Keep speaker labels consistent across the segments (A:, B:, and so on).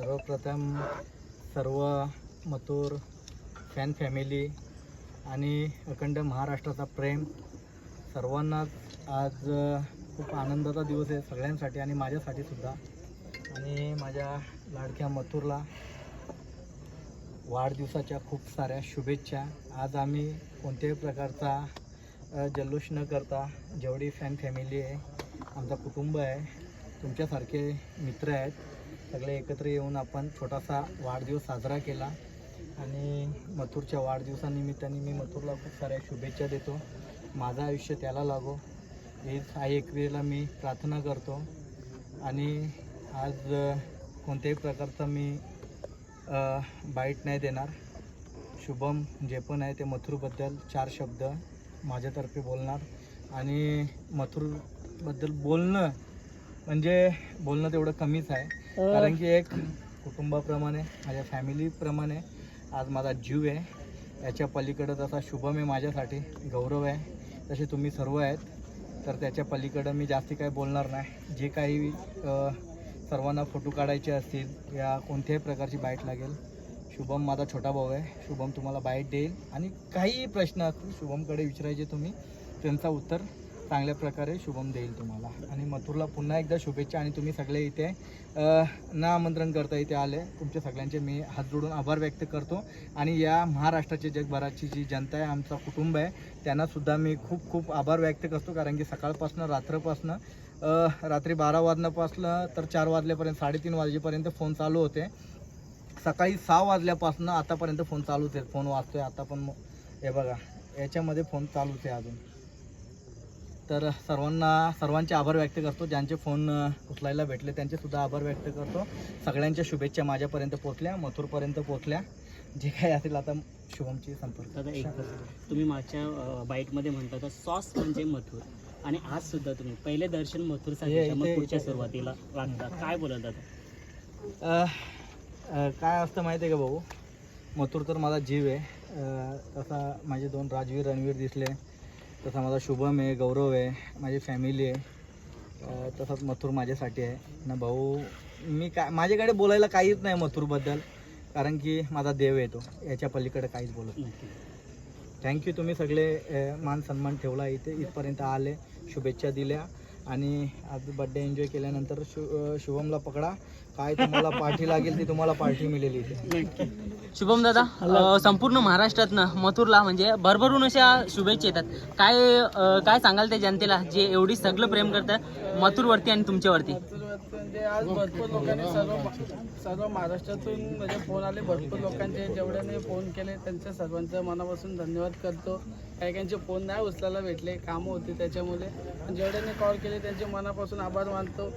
A: सर्वप्रथम सर्व Mathur fan family आणि अखंड महाराष्ट्राचा प्रेम. सर्वांनाच आज खूप आनंदाचा दिवस आहे सगळ्यांसाठी आणि माझ्यासाठी सुद्धा. आणि माझ्या लाडक्या मथुरला वाढदिवसाच्या खूप साऱ्या शुभेच्छा. आज आम्ही कोणत्याही प्रकारचा जल्लोष न करता जेवढी फॅन फॅमिली आहे आमचा कुटुंब आहे तुमच्यासारखे मित्र आहेत सगळे एकत्र येऊन आपण छोटासा वाढदिवस साजरा केला. आणि मथुरच्या वाढदिवसानिमित्ताने मी मथुरला खूप साऱ्या शुभेच्छा देतो. माझं आयुष्य त्याला लागो. हेच आई एकवीला मी प्रार्थना करतो. आणि आज कोणत्याही प्रकारचा मी बाईट नाही देणार. शुभम जे पण आहे ते मथुरबद्दल चार शब्द माझ्यातर्फे बोलणार. आणि मथुरबद्दल बोलणं म्हणजे बोलणं तेवढं कमीच आहे. कारण की एक कुटुंबाप्रमाणे माझ्या फॅमिलीप्रमाणे आज माझा जीव आहे. याच्या पलीकडं तसा शुभम आहे माझ्यासाठी गौरव आहे. तसे तुम्ही सर्व आहेत. तर त्याच्या पलीकडं मी जास्ती काही बोलणार नाही. जे काही सर्वांना फोटो काढायचे असतील या कोणत्याही प्रकारची बाईट लागेल शुभम माझा छोटा भाऊ आहे. शुभम तुम्हाला बाईट देईल. आणि काही प्रश्न असतील शुभमकडे विचारायचे तुम्ही त्यांचा उत्तर चांगल्या प्रकारे शुभम देईल तुम्हाला. आणि मथुरला पुन्हा एकदा शुभेच्छा आणि तुम्ही सगळे इथे ना आमंत्रण करता इथे आले. तुमच्या सगळ्यांचे मी हात जोडून आभार व्यक्त करतो. आणि या महाराष्ट्राची जगभराची जी जनता आहे आमचा कुटुंब आहे त्यांनासुद्धा मी खूप खूप आभार व्यक्त करतो. कारण की सकाळपासनं रात्रपासनं रात्री बारा वाजण्यापासनं तर चार वाजल्यापर्यंत साडेतीन वाजेपर्यंत फोन चालू होते. सकाळी सहा वाजल्यापासनं आतापर्यंत फोन चालूच आहे फोन वाजतोय आता पण मग हे बघा याच्यामध्ये फोन चालूच आहे अजून. तर सर्वांना सर्वांचे आभार व्यक्त करतो. ज्यांचे फोन उचलायला भेटले त्यांचे सुद्धा आभार व्यक्त करतो. सगळ्यांच्या शुभेच्छा माझ्यापर्यंत पोचल्या मथुरपर्यंत पोचल्या जे काही असेल आता शुभमची संपर्क.
B: दादा एक तुम्ही मागच्या अ, बाईटमध्ये म्हणता होता सॉस म्हणजे मथुर? आणि आज सुद्धा तुम्ही पहिले दर्शन मथुरसाठी मग
A: इथे-
B: पुढच्या सुरुवातीला लागता. काय बोलत दादा?
A: काय असतं माहिती आहे का भाऊ? मथुर तर माझा जीव आहे. तसा माझे दोन राजवीर रणवीर दिसले. तसा माझा शुभम आहे गौरव आहे माझी फॅमिली आहे. तसाच मथुर माझ्यासाठी आहे. ना भाऊ मी काय माझ्याकडे बोलायला काहीच नाही मथुरबद्दल कारण की माझा देव आहे तो. याच्या पलीकडे काहीच बोलत नाही. थँक्यू तुम्ही सगळे मान सन्मान ठेवला इथे इथपर्यंत आले. शुभेच्छा दिल्या. आणि आज बड्डे एन्जॉय केल्यानंतर शु शुभमला पकडा. काय तुम्हाला पार्टी लागेल ती तुम्हाला पार्टी मिळेल इथे.
B: शुभम दादा अ, संपूर्ण महाराष्ट्रातनं मथुरला म्हणजे भरभरून अशा शुभेच्छा येतात. काय अ, काय सांगाल त्या जनतेला जे एवढी सगळं प्रेम करतं मथुरवरती आणि तुमच्यावरती?
C: म्हणजे आज भरपूर लोकांनी सर्व सर्व महाराष्ट्रातून म्हणजे फोन आले. भरपूर लोकांचे जेवढ्याने फोन केले त्यांच्या सर्वांचं मनापासून धन्यवाद करतो. काही काहींचे फोन नाही उचलायला भेटले कामं होती त्याच्यामुळे. पण जेवढ्याने कॉल केले त्यांचे मनापासून आभार मानतो.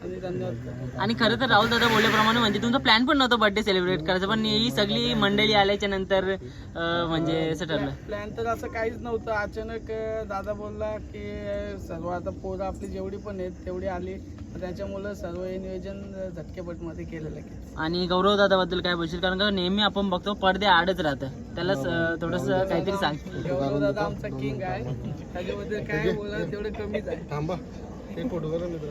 C: आणि
B: खरं तर राहुल दादा बोलल्याप्रमाणे म्हणजे तुमचा प्लॅन पण नव्हता बर्थडे सेलिब्रेट करायचा पण ही सगळी मंडळी आल्याच्यानंतर म्हणजे असं ठरलं.
C: प्लॅन तर असं काहीच नव्हतं. अचानक दादा बोलला की सर्व आता पोरं आपली जेवढी पण आहेत तेवढी आली. तर त्याच्यामुळं सर्व हे नियोजन झटकेपटमध्ये केलेलं आहे
B: आणि गौरव दादाबद्दल काय बोलशील? कारण का नेहमी आपण बघतो पडदे आडच राहतं त्याला थोडस काहीतरी सांग.
C: गौरव दादा आमचा किंग आहे. त्याच्याबद्दल काय बोला तेवढं कमीच आहे.
A: थांबा. ते फोटो करा मित्र.